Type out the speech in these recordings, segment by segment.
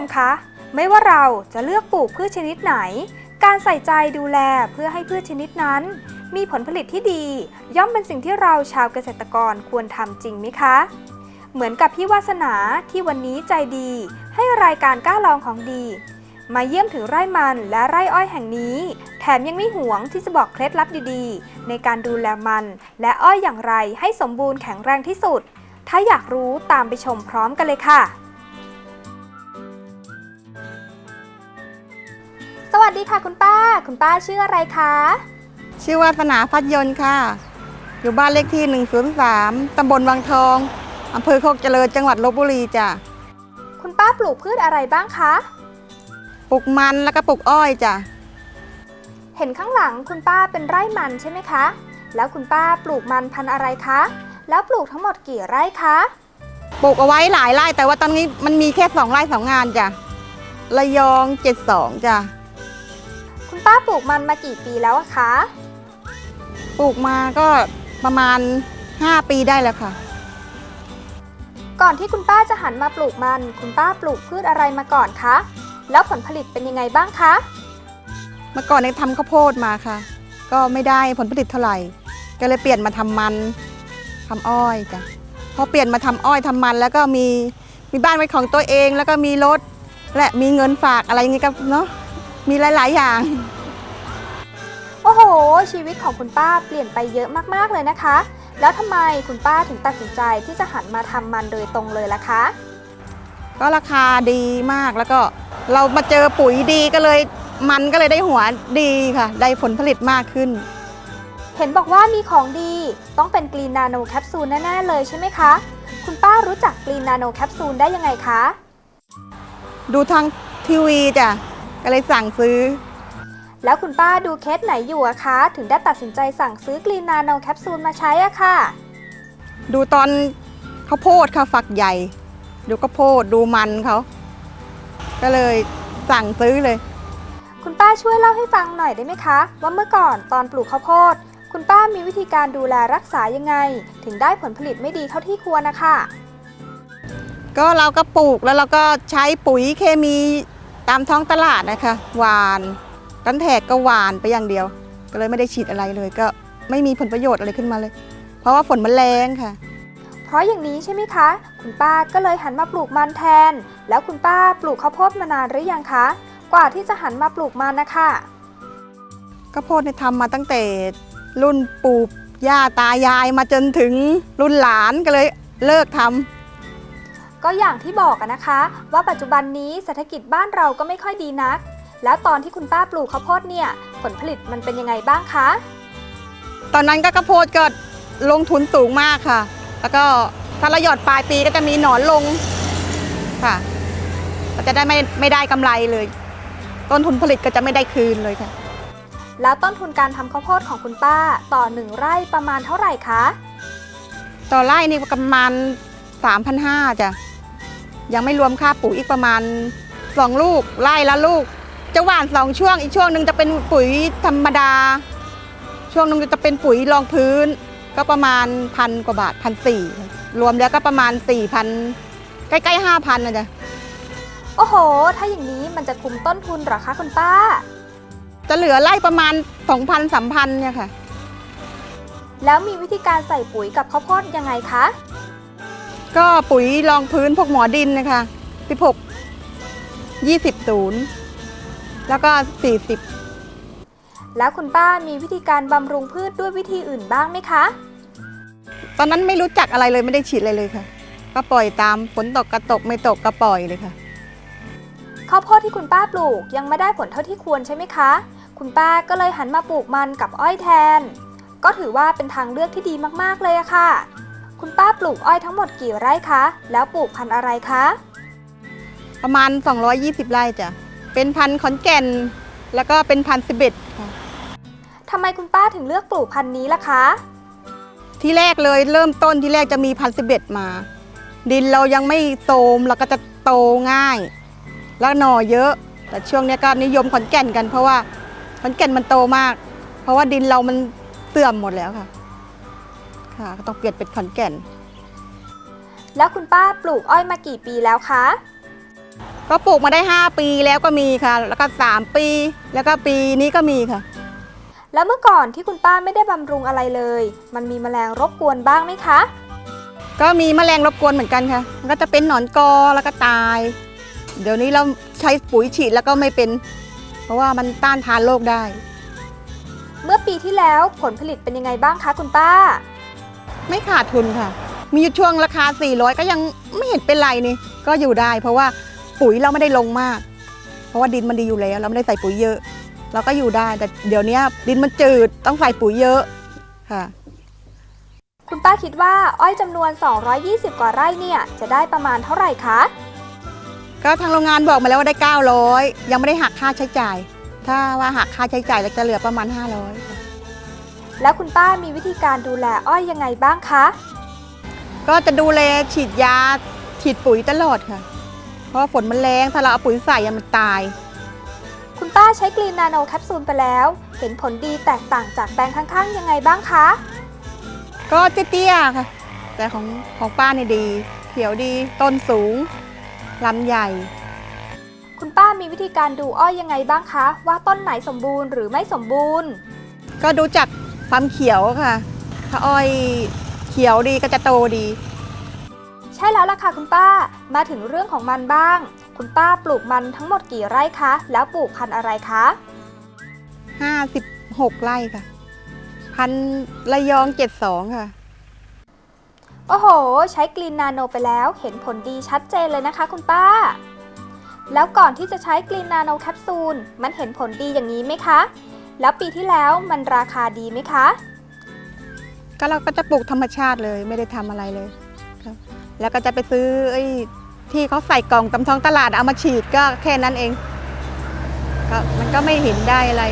มคะ ไม่ว่าเราจะเลือกปลูกพืชชนิดไหน การใส่ใจดูแลเพื่อให้พืชชนิดนั้น มีผลผลิตที่ดี ย่อมเป็นสิ่งที่เราชาวเกษตรกรควรทำจริงไหมคะ เหมือนกับพี่วาสนาที่วันนี้ใจดี ให้รายการกล้าลองของดี มาเยี่ยมถึงไร่มันและไร่อ้อยแห่งนี้ แถมยังไม่หวงที่จะบอกเคล็ดลับดีๆ ในการดูแลมันและอ้อยอย่างไรให้สมบูรณ์แข็งแรงที่สุด ถ้าอยากรู้ตามไปชมพร้อมกันเลยค่ะ สวัสดีค่ะคุณป้า คุณป้าชื่ออะไรคะ ชื่อวาสนาพัดยนต์ค่ะ อยู่บ้านเลขที่ 103 ตำบลวังทอง อำเภอโคกเจริญ จังหวัดลบบุรีจ้ะ คุณป้าปลูกพืชอะไรบ้างคะ ปลูกมันแล้วก็ปลูกอ้อยจ้ะ เห็นข้างหลังคุณป้าเป็นไร่มันใช่ไหมคะ แล้วคุณป้าปลูกมันพันธุ์อะไรคะ แล้วปลูกทั้งหมดกี่ไร่คะ ปลูกเอาไว้หลายไร่แต่ว่าตอนนี้มันมีแค่สองไร่สองงานจ้ะ ระยอง 72จ้ะคุณ ป้าปลูกมันมากี่ปีแล้วอะคะปลูกมาก็ประมาณ 5 ปีได้แล้วค่ะ ก่อนที่คุณป้าจะหันมาปลูกมัน คุณป้าปลูกพืชอะไรมาก่อนคะ แล้วผลผลิตเป็นยังไงบ้างคะ เมื่อก่อนเนี่ยทำข้าวโพดมาค่ะ ก็ไม่ได้ผลผลิตเท่าไหร่ ก็เลยเปลี่ยนมาทำมันทำอ้อยจ้ะพอเปลี่ยนมาทำอ้อยทำมัน แล้วก็มีมีบ้านเป็นของตัวเอง แล้วก็มีรถและมีเงินฝากอะไรอย่างงี้ก็เนาะมีหลาย ๆ อย่าง โอ้โห ชีวิตของคุณป้าเปลี่ยนไปเยอะมากๆเลยนะคะ แล้วทำไมคุณป้าถึงตัดสินใจที่จะหันมาทำมันโดยตรงเลยล่ะคะ ก็ราคาดีมากแล้วก็เรามาเจอปุ๋ยดีก็เลยมันก็เลยได้หัวดีค่ะ ได้ผลผลิตมากขึ้น เห็นบอกว่ามีของดีต้องเป็นกรีนนาโนแคปซูลแน่ๆเลยใช่ไหมคะ คุณป้ารู้จักกรีนนาโนแคปซูลได้ยังไงคะ ดูทางทีวีจ้ะก็เลยสั่งซื้อ แล้วคุณป้าดูเคสไหนอยู่อะคะ ถึงได้ตัดสินใจสั่งซื้อกรีนนาโนแคปซูลมาใช้อะค่ะ ดูตอนข้าวโพดค่ะฝักใหญ่ ดูข้าวโพดดูมันเขาก็เลยสั่งซื้อเลย คุณป้าช่วยเล่าให้ฟังหน่อยได้ไหมคะ ว่าเมื่อก่อนตอนปลูกข้าวโพด คุณป้ามีวิธีการดูแลรักษายังไง ถึงได้ผลผลิตไม่ดีเท่าที่ควรนะคะก็เราก็ปลูกแล้วเราก็ใช้ปุ๋ยเคมีตามท้องตลาดนะคะหวาน กันแถกก็หวานไปอย่างเดียว ก็เลยไม่ได้ฉีดอะไรเลย ก็ไม่มีผลประโยชน์อะไรขึ้นมาเลย เพราะว่าฝนมันแรงค่ะ เพราะอย่างนี้ใช่ไหมคะ คุณป้าก็เลยหันมาปลูกมันแทน แล้วคุณป้าปลูกข้าวโพดมานานหรือยังคะ กว่าที่จะหันมาปลูกมันนะคะข้าวโพดเนี่ยทำมาตั้งแต่รุ่นปู่ย่าตายายมาจนถึงรุ่นหลานก็เลยเลิกทำก็อย่างที่บอกอะนะคะ ว่าปัจจุบันนี้เศรษฐกิจบ้านเราก็ไม่ค่อยดีนัก แล้วตอนที่คุณป้าปลูกข้าวโพดเนี่ยผลผลิตมันเป็นยังไงบ้างคะ ตอนนั้นก็ข้าวโพดก็ลงทุนสูงมากค่ะ แล้วก็ถ้าเราหยอดปลายปีก็จะมีหนอนลงค่ะก็จะได้ไม่ไม่ได้กำไรเลย ต้นทุนผลิตก็จะไม่ได้คืนเลยค่ะ แล้วต้นทุนการทำข้าวโพดของคุณป้าต่อหนึ่งไร่ประมาณเท่าไหร่คะ ต่อไร่นี่ประมาณ3,500จ้ะยังไม่รวมค่าปุ๋ยอีกประมาณ2ลูกไร่ละลูก จะหว่าน2ช่วงอีกช่วงหนึ่งจะเป็นปุ๋ยธรรมดา ช่วงหนึงจะเป็นปุ๋ยรองพื้น ก็ประมาณพันกว่าบาทพันสี่รวมแล้วก็ประมาณ4,000ใกล้ๆ5,000นะจ๊ะโอ้โห ถ้าอย่างนี้มันจะคุมต้นทุนเหรอคะคุณป้า จะเหลือไร่ประมาณ2,000 3,000เนี่ยค่ะ แล้วมีวิธีการใส่ปุ๋ยกับข้าวโพดยังไงคะ ก็ปุ๋ยรองพื้นพวกหมอดินนะคะ16 20ศูนย์ แล้วก็ 40 แล้วคุณป้ามีวิธีการบำรุงพืชด้วยวิธีอื่นบ้างไหมคะ ตอนนั้นไม่รู้จักอะไรเลยไม่ได้ฉีดอะไรเลยค่ะ ก็ปล่อยตามฝนตกกระตกไม่ตกก็ปล่อยเลยค่ะข้าวโพดที่คุณป้าปลูกยังไม่ได้ผลเท่าที่ควรใช่ไหมคะ คุณป้าก็เลยหันมาปลูกมันกับอ้อยแทน ก็ถือว่าเป็นทางเลือกที่ดีมากๆเลยอะค่ะ คุณป้าปลูกอ้อยทั้งหมดกี่ไร่คะ แล้วปลูกพันธุ์อะไรคะ ประมาณ 220 ไร่จ้ะ เป็นพันธุ์ขอนแก่น แล้วก็เป็นพันธุ์สิบเอ็ดค่ะ ทำไมคุณป้าถึงเลือกปลูกพันธุ์นี้ล่ะคะ ที่แรกเลยเริ่มต้นที่แรกจะมีพันธุ์สิบเอ็ดมา ดินเรายังไม่โทรมเราก็จะโตง่าย แล้วหน่อเยอะ แต่ช่วงเนี้ยก็นิยมขอนแก่นกันเพราะว่าขอนแก่นมันโตมาก เพราะว่าดินเรามันเสื่อมหมดแล้วค่ะ ค่ะก็ต้องเปลี่ยนเป็นขอนแก่น แล้วคุณป้าปลูกอ้อยมากี่ปีแล้วคะ ก็ปลูกมาได้ 5 ปีแล้วก็มีค่ะ แล้วก็ 3 ปี แล้วก็ปีนี้ก็มีค่ะ แล้วเมื่อก่อนที่คุณป้าไม่ได้บำรุงอะไรเลย มันมีแมลงรบกวนบ้างไหมคะ ก็มีแมลงรบกวนเหมือนกันค่ะ มันก็จะเป็นหนอนกอแล้วก็ตาย เดี๋ยวนี้เราใช้ปุ๋ยฉีดแล้วก็ไม่เป็น เพราะว่ามันต้านทานโรคได้ เมื่อปีที่แล้วผลผลิตเป็นยังไงบ้างคะคุณป้า ไม่ขาดทุนค่ะ มีอยู่ช่วงราคา 400 ก็ยังไม่เห็นเป็นไรนี่ ก็อยู่ได้ เพราะว่า ปุ๋ยเราไม่ได้ลงมาก เพราะว่าดินมันดีอยู่แล้ว เราไม่ได้ใส่ปุ๋ยเยอะเราก็อยู่ได้แต่เดี๋ยวนี้ดินมันจืดต้องใส่ปุ๋ยเยอะค่ะ คุณป้าคิดว่าอ้อยจำนวน 220 กว่าไร่เนี่ยจะได้ประมาณเท่าไหร่คะก็ทางโรงงานบอกมาแล้วว่าได้ 900 ยังไม่ได้หักค่าใช้จ่าย ถ้าว่าหักค่าใช้จ่ายแล้วจะเหลือประมาณ 500ค่ะแล้วคุณป้ามีวิธีการดูแลอ้อยยังไงบ้างคะ ก็จะดูแลฉีดยาฉีดปุ๋ยตลอดค่ะเพ ราะว่าฝนมันแรงถ้าเราเอาปุ๋ยใส่อะมันตาย คุณป้าใช้กรีนนาโนแคปซูลไปแล้ว เห็นผลดีแตกต่างจากแปลงข้างๆ ยังไงบ้างคะ ก็เตี้ยๆค่ะ แต่ของของป้าเนี่ยดี เขียวดีต้นสูงลำใหญ่ คุณป้ามีวิธีการดูอ้อยยังไงบ้างคะ ว่าต้นไหนสมบูรณ์หรือไม่สมบูรณ์ ก็ดูจากความเขียวค่ะ ถ้าอ้อยเขียวดีก็จะโตดี ใช่แล้วล่ะค่ะคุณป้า มาถึงเรื่องของมันบ้าง คุณป้าปลูกมันทั้งหมดกี่ไร่คะ แล้วปลูกพันธุ์อะไรคะ 56 ไร่ค่ะ พันธุ์ระยอง 72 ค่ะ โอ้โห ใช้กรีนนาโนไปแล้วเห็นผลดีชัดเจนเลยนะคะคุณป้า แล้วก่อนที่จะใช้กรีนนาโนแคปซูล มันเห็นผลดีอย่างนี้ไหมคะ แล้วปีที่แล้วมันราคาดีไหมคะ ก็เราก็จะปลูกธรรมชาติเลยไม่ได้ทำอะไรเลยครับ แล้วก็จะไปซื้อไอ้ที่เขาใส่กล่องตำท้องตลาดเอามาฉีดก็แค่นั้นเองก็มันก็ไม่เห็นได้อะไร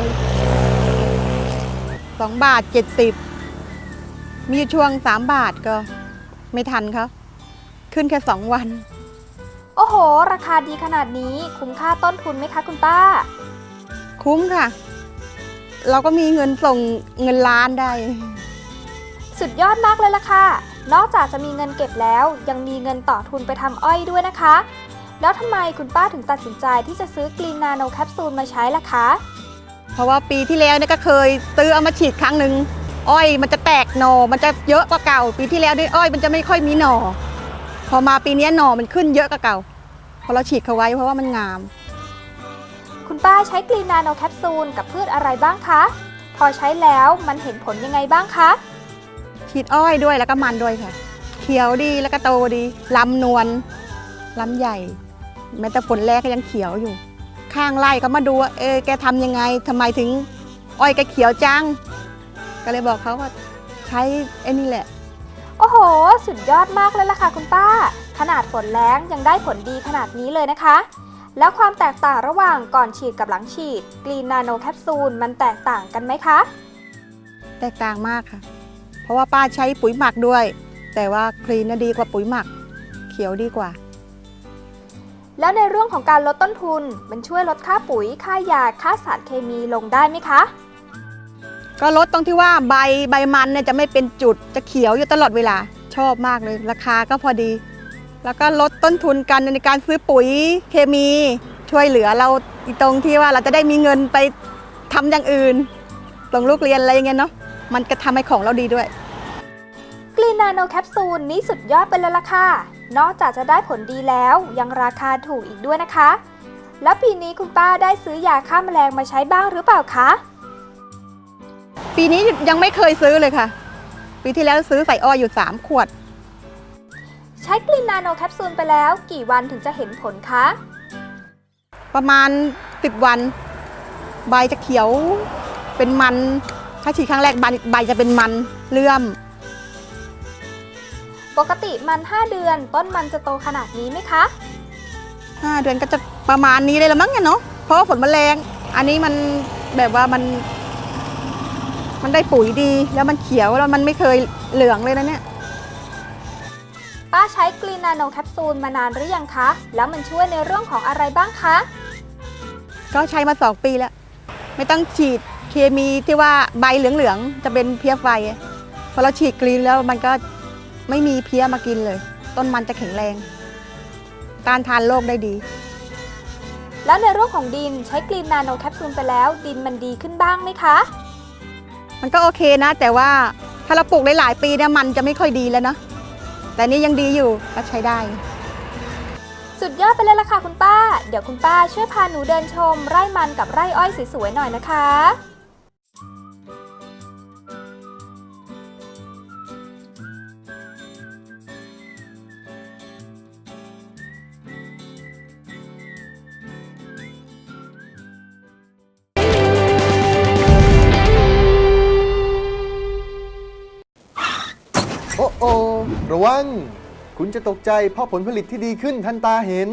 สองบาทเจ็ดสิบมีอยู่ช่วงสามบาทก็ไม่ทันเขาขึ้นแค่สองวัน โอ้โห ราคาดีขนาดนี้คุ้มค่าต้นทุนไหมคะคุณป้า คุ้มค่ะ เราก็มีเงินส่งเงินล้านได้ สุดยอดมากเลยล่ะค่ะ นอกจากจะมีเงินเก็บแล้ว ยังมีเงินต่อทุนไปทำอ้อยด้วยนะคะ แล้วทำไมคุณป้าถึงตัดสินใจที่จะซื้อกรีนนาโนแคปซูลมาใช้ล่ะคะ เพราะว่าปีที่แล้วเนี่ยก็เคยซื้อเอามาฉีดครั้งหนึ่งอ้อยมันจะแตกหนอมันจะเยอะกว่าเก่า ปีที่แล้วเนี่ยอ้อยมันจะไม่ค่อยมีหนอพอมาปีเนี้ยหนอมันขึ้นเยอะกว่าเก่าพอเราฉีดเขาไว้เพราะว่ามันงาม คุณป้าใช้กรีนนาโนแคปซูลกับพืชอะไรบ้างคะ พอใช้แล้วมันเห็นผลยังไงบ้างคะ ฉีดอ้อยด้วยแล้วก็มันด้วยค่ะ เขียวดีแล้วก็โตดีลำนวลลำใหญ่ แม้แต่ผลแรกก็ยังเขียวอยู่ ข้างไร่เขามาดูว่าเออแกทำยังไงทำไมถึงอ้อยแกเขียวจัง ก็เลยบอกเขาว่าใช้ไอ้นี่แหละ โอ้โห สุดยอดมากเลยล่ะค่ะคุณป้า ขนาดฝนแรงยังได้ผลดีขนาดนี้เลยนะคะ แล้วความแตกต่างระหว่างก่อนฉีดกับหลังฉีดกรีนนาโนแคปซูลมันแตกต่างกันไหมคะ แตกต่างมากค่ะ เพราะว่าป้าใช้ปุ๋ยหมักด้วย แต่ว่าคลีนน่ะดีกว่าปุ๋ยหมัก เขียวดีกว่า แล้วในเรื่องของการลดต้นทุนมันช่วยลดค่าปุ๋ยค่ายาค่าสารเคมีลงได้ไหมคะ ก็ลดตรงที่ว่าใบใบมันเนี่ยจะไม่เป็นจุดจะเขียวอยู่ตลอดเวลาชอบมากเลย ราคาก็พอดี แล้วก็ลดต้นทุนกันในการซื้อปุ๋ยเคมีช่วยเหลือเราอีตรงที่ว่าเราจะได้มีเงินไปทำอย่างอื่นส่งลูกเรียนอะไรอย่างเงี้ยเนาะ มันก็ทำให้ของเราดีด้วยกรีนนาโนแคปซูลนี้สุดยอดไปเลยล่ะค่ะ นอกจากจะได้ผลดีแล้วยังราคาถูกอีกด้วยนะคะ แล้วปีนี้คุณป้าได้ซื้อยาฆ่าแมลงมาใช้บ้างหรือเปล่าคะ ปีนี้ยังไม่เคยซื้อเลยค่ะ ปีที่แล้วซื้อใส่อ้อยอยู่ 3 ขวด ใช้กรีนนาโนแคปซูลไปแล้ว กี่วันถึงจะเห็นผลคะ ประมาณ 10 วัน ใบจะเขียวเป็นมัน ถ้าฉีดครั้งแรกใบใบจะเป็นมันเลื่อม ปกติมัน 5 เดือนต้นมันจะโตขนาดนี้ไหมคะ5เดือนก็จะประมาณนี้เลยละมั้งเนี่ยเนาะเพราะว่าฝนมันแรง อันนี้มันแบบว่ามัน มันได้ปุ๋ยดีแล้วมันเขียวแล้วมันไม่เคยเหลืองเลยนะเนี่ย ป้าใช้กรีนนาโนแคปซูลมานานหรือยังคะ แล้วมันช่วยในเรื่องของอะไรบ้างคะ ก็ใช้มา2ปีแล้ว ไม่ต้องฉีด เคมีที่ว่าใบเหลืองๆจะเป็นเพี้ยไฟพอเราฉีดกรีนแล้วมันก็ไม่มีเพี้ยมากินเลย ต้นมันจะแข็งแรงต้านทานโรคได้ดี แล้วในเรื่องของดินใช้กรีนนาโนแคปซูลไปแล้ว ดินมันดีขึ้นบ้างไหมคะ มันก็โอเคนะ แต่ว่าถ้าเราปลูกหลายๆปีเนี่ยมันจะไม่ค่อยดีแล้วเนาะแต่นี่ยังดีอยู่ก็ใช้ได้ สุดยอดไปเลยล่ะค่ะคุณป้า เดี๋ยวคุณป้าช่วยพาหนูเดินชม ไร่มันกับไร่อ้อยสวยๆหน่อยนะคะ วัง คุณจะตกใจเพราะผลผลิตที่ดีขึ้นทันตาเห็น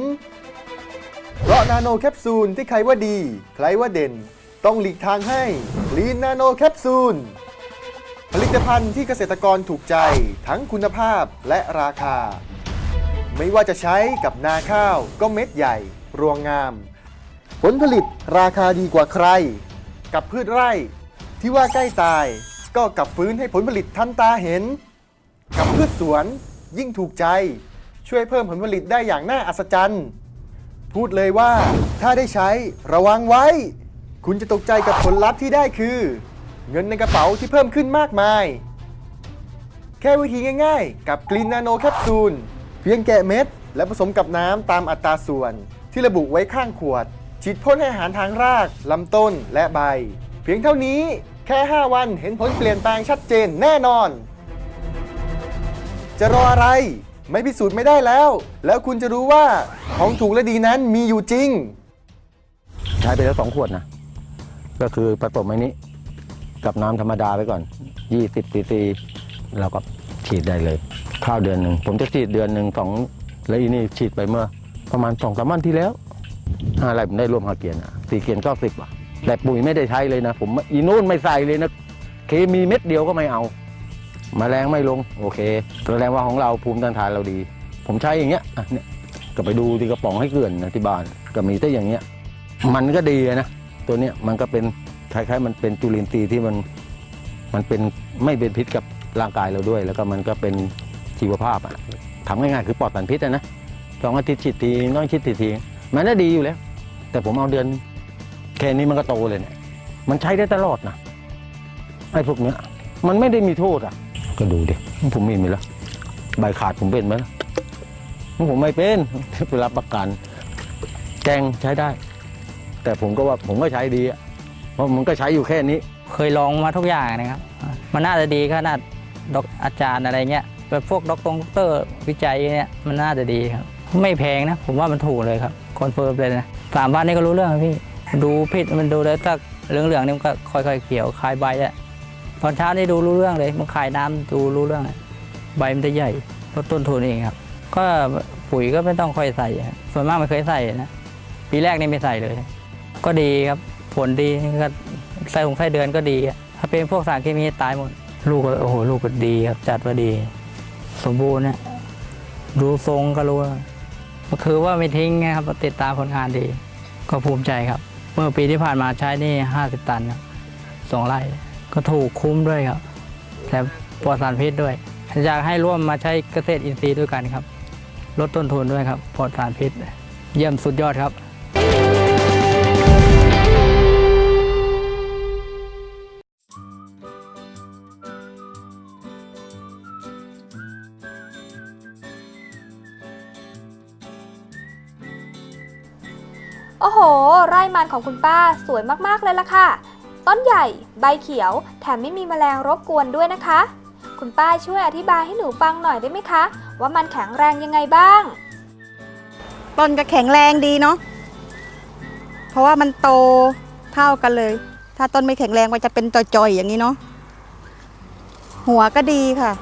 เพราะนาโนแคปซูลที่ใครว่าดี ใครว่าเด่น ต้องหลีกทางให้ลีนนาโนแคปซูลผลิตภัณฑ์ที่เกษตรกรถูกใจทั้งคุณภาพและราคา ไม่ว่าจะใช้กับนาข้าวก็เม็ดใหญ่ รวงงาม ผลผลิตราคาดีกว่าใคร กับพืชไร่ที่ว่าใกล้ตาย ก็กลับฟื้นให้ผลผลิตทันตาเห็น กับพืชสวนยิ่งถูกใจ ช่วยเพิ่มผลผลิตได้อย่างน่าอัศจรรย์ พูดเลยว่าถ้าได้ใช้ระวังไว้ คุณจะตกใจกับผลลัพธ์ที่ได้คือ เงินในกระเป๋าที่เพิ่มขึ้นมากมาย แค่วิธีง่ายๆ กับกลีนนาโนแคปซูล เพียงแกะเม็ด และผสมกับน้ำตามอัตราส่วน ที่ระบุไว้ข้างขวดฉีดพ่นให้อาหารทางรากลำต้นและใบ เพียงเท่านี้แค่ 5 วันเห็นผลเปลี่ยนแปลงชัดเจนแน่นอน จะรออะไร ไม่พิสูจน์ไม่ได้แล้ว แล้วคุณจะรู้ว่าของถูกและดีนั้นมีอยู่จริง ใช้ไปแล้วสองขวดนะ ก็คือผสมไอ้นี้กับน้ำธรรมดาไปก่อน 20ซีซีเราก็ฉีดได้เลย ข้าวเดือนหนึ่ง ผมจะฉีดเดือนหนึ่งสองแล้วอีนี่ฉีดไปเมื่อ ประมาณสองสามวันที่แล้วห้าไร่ผมได้รวมหาเกียนอะสี่เกียนเก้าสิบอะแต่ปุ๋ยไม่ได้ใช้เลยนะ ผมอีนู่นไม่ใส่เลยนะ เคมีเม็ดเดียวก็ไม่เอา มาแรงไม่ลงโอเคแสดงว่าของเราภูมิต้านทานเราดี ผมใช้อย่างเงี้ยอะเนี่ยก็ไปดูที่กระป๋องให้เกลื่อนนะที่บ้านก็มีแต่อย่างเงี้ย มันก็ดีนะตัวเนี้ยมันก็เป็นคล้ายๆ มันเป็นจุลินทรีย์ที่มันมันเป็นไม่เป็นพิษกับร่างกายเราด้วย แล้วก็มันก็เป็นชีวภาพอะทำง่ายๆคือปลอดสารพิษอะนะสองอาทิตย์ฉีดทีน้อยฉีดทีทีมันน่าดีอยู่แล้ว แต่ผมเอาเดือนแค่นี้มันก็โตเลยเนี่ยมันใช้ได้ตลอดนะไอ้พวกเนี้ยมันไม่ได้มีโทษอะ ก็ดูดิผมมีไหมล่ะใบขาดผมเป็นไหมผมไม่เป็นเวลาประกัน แกงใช้ได้ แต่ผมก็ว่าผมก็ใช้ดีอะเพราะมันก็ใช้อยู่แค่นี้ เคยลองมาทุกอย่างนะครับ มันน่าจะดีขนาดดอกอาจารย์อะไรเงี้ยแบบพวกด็อกตอร์วิจัยเนี่ยมันน่าจะดีครับ ไม่แพงนะ ผมว่ามันถูกเลยครับคอนเฟิร์มเลยนะสามวันนี้ก็รู้เรื่องครับพี่ ดูผิดมันดูแล้วถ้าเหลืองๆนี่มันก็ค่อยๆเขียวคลายใบอะ ตอนเช้านี่ดูรู้เรื่องเลยมันคลายน้ำดูรู้เรื่อง ใบมันจะใหญ่ลดต้นทุนเองครับ ก็ปุ๋ยก็ไม่ต้องค่อยใส่ครับส่วนมากไม่เคยใส่นะ ปีแรกนี่ไม่ใส่เลย ก็ดีครับ ผลดีก็ไส้หงไส้เดือนก็ดี ถ้าเป็นพวกสารเคมีตายหมด ลูกก็โอ้โหลูกก็ดีครับ จัดว่าดี สมบูรณ์เนี่ยดูทรงก็รู้ก็คือว่าไม่ทิ้งไงครับติดตามผลงานดี ก็ภูมิใจครับ เมื่อปีที่ผ่านมาใช้นี่ 50 ตันครับสองไร่ ก็ถูกคุ้มด้วยครับแต่ปลอดสารพิษด้วย อยากให้ร่วมมาใช้เกษตรอินทรีย์ด้วยกันครับ ลดต้นทุนด้วยครับปลอดสารพิษ เยี่ยมสุดยอดครับโอ้โห ไร่มันของคุณป้าสวยมาก ๆ เลยล่ะค่ะ ต้นใหญ่ใบเขียว แถมไม่มีแมลงรบกวนด้วยนะคะ คุณป้าช่วยอธิบายให้หนูฟังหน่อยได้ไหมคะ ว่ามันแข็งแรงยังไงบ้าง ต้นก็แข็งแรงดีเนาะเพราะว่ามันโตเท่ากันเลย ถ้าต้นไม่แข็งแรงมันจะเป็นจอยๆอย่างนี้เนาะหัวก็ดีค่ะ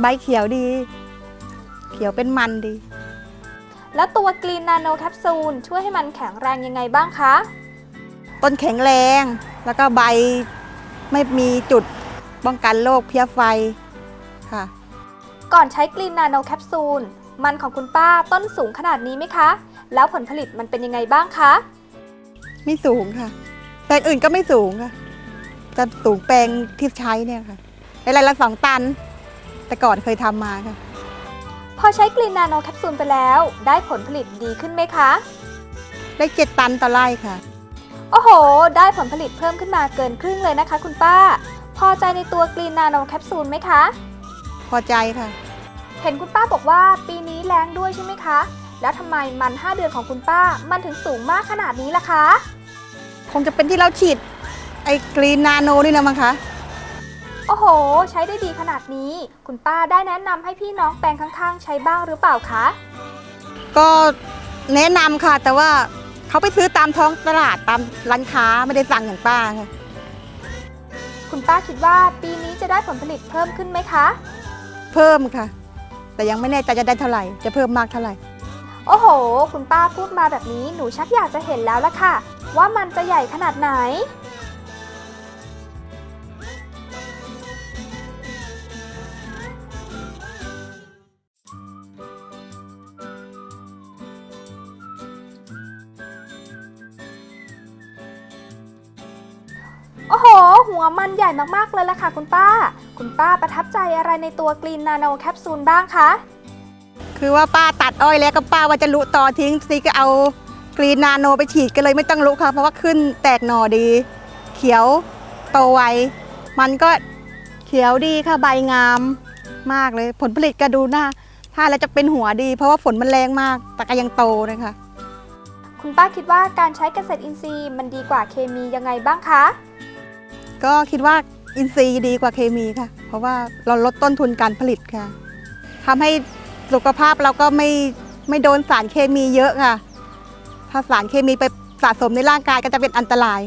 ใบเขียวดี เขียวเป็นมันดี แล้วตัวกรีนนาโนแคปซูลช่วยให้มันแข็งแรงยังไงบ้างคะ ต้นแข็งแรง แล้วก็ใบไม่มีจุดป้องกันโรคเพลี้ยไฟค่ะ ก่อนใช้กรีนนาโนแคปซูล มันของคุณป้าต้นสูงขนาดนี้ไหมคะ แล้วผลผลิตมันเป็นยังไงบ้างคะ ไม่สูงค่ะ แปลงอื่นก็ไม่สูงค่ะจะสูงแปลงที่ใช้เนี่ยค่ะได้ไรายละสองตัน แต่ก่อนเคยทำมาค่ะ พอใช้กรีนนาโนแคปซูลไปแล้ว ได้ผลผลิตดีขึ้นไหมคะไได้เจ็ดตันต่อไร่ค่ะ โอ้โห ได้ผลผลิตเพิ่มขึ้นมาเกินครึ่งเลยนะคะคุณป้า พอใจในตัวกรีนนาโนแคปซูลไหมคะ พอใจค่ะ เห็นคุณป้าบอกว่าปีนี้แรงด้วยใช่ไหมคะ แล้วทำไมมัน 5 เดือนของคุณป้ามันถึงสูงมากขนาดนี้ล่ะคะ คงจะเป็นที่เราฉีด ไอ้กรีนนาโนนี่นะมั้งคะ โอ้โห ใช้ได้ดีขนาดนี้ คุณป้าได้แนะนำให้พี่น้องแปลงข้างๆ ใช้บ้างหรือเปล่าคะ ก็แนะนำค่ะแต่ว่า เขาไปซื้อตามท้องตลาดตามร้านค้าไม่ได้สั่งอย่างป้าค่ะคุณป้าคิดว่าปีนี้จะได้ผลผลิตเพิ่มขึ้นไหมคะ เพิ่มค่ะ แต่ยังไม่แน่ใจจะได้เท่าไหร่ จะเพิ่มมากเท่าไหร่ โอ้โห คุณป้าพูดมาแบบนี้หนูชักอยากจะเห็นแล้วล่ะค่ะ ว่ามันจะใหญ่ขนาดไหน โอ้โห หัวมันใหญ่มากๆเลยล่ะค่ะคุณป้า คุณป้าประทับใจอะไรในตัวกรีนนาโนแคปซูลบ้างคะ คือว่าป้าตัดอ้อยแล้วก็ป้าว่าจะลุต่อทิ้งซีก็เอากรีนนาโนไปฉีดก็เลยไม่ต้องลุค่ะ เพราะว่าขึ้นแตกหน่อดี เขียวโตไว มันก็เขียวดีค่ะใบงามมากเลย ผลผลิตก็ดูหน้าถ้าแล้วจะเป็นหัวดี เพราะว่าฝนมันแรงมาก แต่ก็ยังโตนะคะคุณป้าคิดว่าการใช้เกษตรอินทรีย์มันดีกว่าเคมียังไงบ้างคะ ก็คิดว่าอินทรีย์ดีกว่าเคมีค่ะ เพราะว่าเราลดต้นทุนการผลิตค่ะทำให้สุขภาพเราก็ไม่ไม่โดนสารเคมีเยอะค่ะ ถ้าสารเคมีไปสะสมในร่างกายก็จะเป็นอันตราย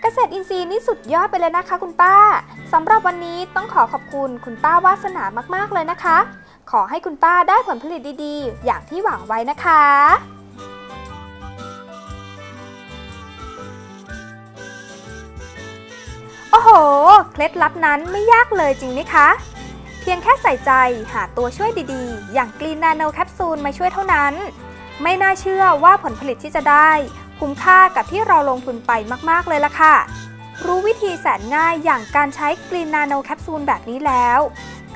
เกษตรอินทรีย์นี่สุดยอดไปเลยนะคะคุณป้าสำหรับวันนี้ต้องขอขอบคุณคุณป้าวาสนามากๆเลยนะคะ ขอให้คุณป้าได้ผลผลิตดีๆ อย่างที่หวังไว้นะคะ โอ้โห เคล็ดลับนั้นไม่ยากเลยจริงไหมคะ เพียงแค่ใส่ใจหาตัวช่วยดีๆ อย่างกรีนนาโนแคปซูลมาช่วยเท่านั้น ไม่น่าเชื่อว่าผลผลิตที่จะได้ คุ้มค่ากับที่เราลงทุนไปมากๆเลยล่ะค่ะ รู้วิธีแสนง่ายอย่างการใช้กรีนนาโนแคปซูลแบบนี้แล้ว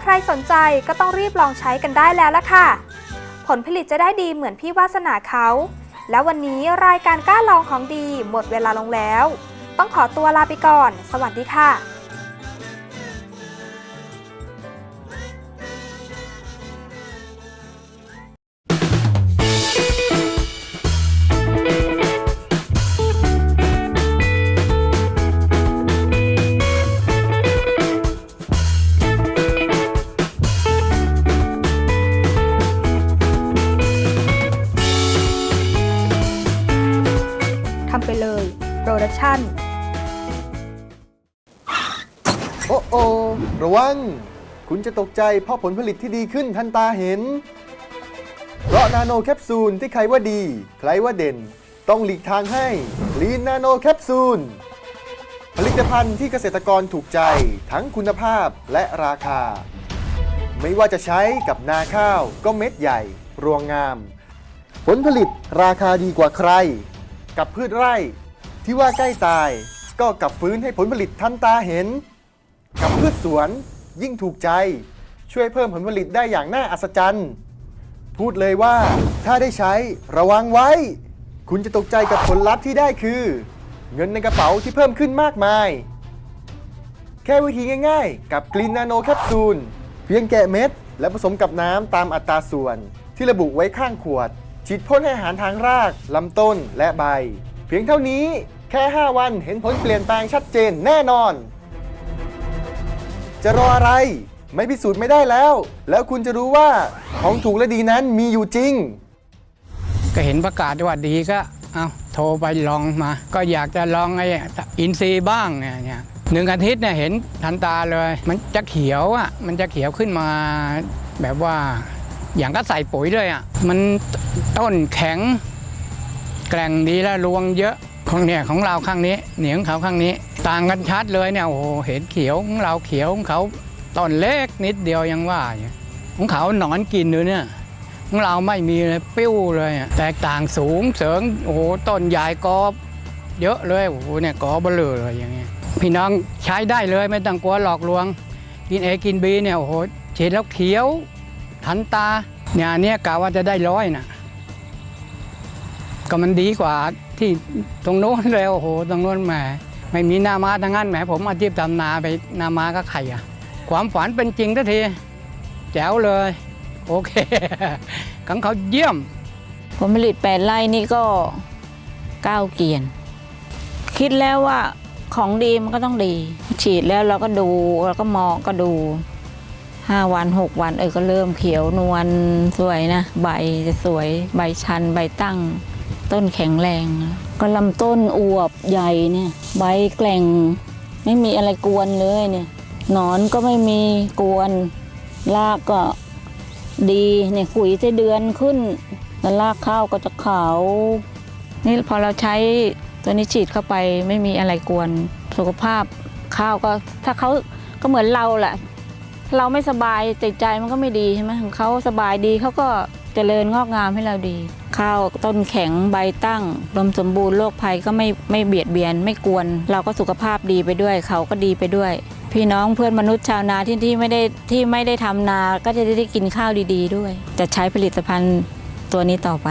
ใครสนใจก็ต้องรีบลองใช้กันได้แล้วล่ะค่ะ ผลผลิตจะได้ดีเหมือนพี่วาสนาเขา แล้ววันนี้รายการกล้าลองของดีหมดเวลาลงแล้ว ต้องขอตัวลาไปก่อน สวัสดีค่ะ วังคุณจะตกใจเพราะผลผลิตที่ดีขึ้นทันตาเห็น เพราะนาโนแคปซูลที่ใครว่าดี ใครว่าเด่น ต้องหลีกทางให้ลีนนาโนแคปซูลผลิตภัณฑ์ที่เกษตรกรถูกใจทั้งคุณภาพและราคา ไม่ว่าจะใช้กับนาข้าวก็เม็ดใหญ่ รวงงาม ผลผลิตราคาดีกว่าใคร กับพืชไร่ ที่ว่าใกล้ตายก็กลับฟื้นให้ผลผลิตทันตาเห็น กับพืชสวนยิ่งถูกใจ ช่วยเพิ่มผลผลิตได้อย่างน่าอัศจรรย์ พูดเลยว่าถ้าได้ใช้ระวังไว้ คุณจะตกใจกับผลลัพธ์ที่ได้คือ เงินในกระเป๋าที่เพิ่มขึ้นมากมาย แค่วิธีง่ายๆ กับกรีนนาโนแคปซูล เพียงแกะเม็ด และผสมกับน้ำตามอัตราส่วน ที่ระบุไว้ข้างขวดฉีดพ่นให้อาหารทางรากลำต้นและใบ เพียงเท่านี้แค่ 5 วันเห็นผลเปลี่ยนแปลงชัดเจนแน่นอน จะรออะไร ไม่พิสูจน์ไม่ได้แล้ว แล้วคุณจะรู้ว่าของถูกและดีนั้นมีอยู่จริง ก็เห็นประกาศว่าดีก็เอาโทรไปลองมา ก็อยากจะลองไอ้อินซีบ้างเนี่ยหนึ่งอาทิตย์เนี่ยเห็นทันตาเลย มันจะเขียวอะมันจะเขียวขึ้นมาแบบว่าอย่างก็ใส่ปุ๋ยเลยอะมันต้นแข็ง แกร่งดีและรวงเยอะ ของเนี่ยของเราข้างนี้เหนียงเขาข้างนี้ ต่างกันชัดเลยเนี่ยโอ้โหเห็นเขียวของเราเขียวของเขาต้นเล็กนิดเดียวยังว่าอยู่ของเขาหนอนกินอยู่เนี่ยของเราไม่มีเลยปิ้วเลยแตกต่างสูงเสริงโอ้โหต้นใหญ่กอบเยอะเลยโอ้โหเนี่ยกอเบลอเลยอย่างเงี้ยพี่น้องใช้ได้เลยไม่ต้องกลัวหลอกลวง กินเอกินบีเนี่ยโอ้โหฉีดแล้วเขียวทันตาเนี่ยเนี่ยกะว่าจะได้ร้อยนะ ก็มันดีกว่าที่ตรงโน้นเลยโอ้โหตรงโน้นแหมไม่มีนามาทั้งนั้นแหมผมอาชีพทำนาไปนามาก็ใครอะความฝันเป็นจริงทันทีแจ๋วเลย โอเคของเขาเยี่ยม ผลผลิตแปดไร่นี่ก็เก้าเกียน คิดแล้วว่าของดีมันก็ต้องดี ฉีดแล้วเราก็ดูเราก็มองก็ดูห้าวันหกวันเออก็เริ่มเขียวนวลสวยนะ ใบจะสวย ใบชันใบตั้ง ต้นแข็งแรงก็ลำต้นอวบใหญ่เนี่ยใบแกล่งไม่มีอะไรกวนเลยเนี่ยหนอนก็ไม่มีกวนรากก็ดีเนี่ยขุยจะเดือนขึ้นแล้วรากข้าวก็จะขาวนี่พอเราใช้ตัวนี้ฉีดเข้าไปไม่มีอะไรกวนสุขภาพข้าวก็ถ้าเขาก็เหมือนเราแหละเราไม่สบายใจใจมันก็ไม่ดีใช่ไหมของเขาสบายดีเขาก็ เจริญงอกงามให้เราดี ข้าวต้นแข็งใบตั้งรวมสมบูรณ์โรคภัยก็ไม่ไม่เบียดเบียน ไม่กวน เราก็สุขภาพดีไปด้วย เขาก็ดีไปด้วย พี่น้องเพื่อนมนุษย์ชาวนาที่ที่ไม่ได้ที่ไม่ได้ทำนาก็จะได้กินข้าวดี ๆ ด้วย จะใช้ผลิตภัณฑ์ตัวนี้ต่อไป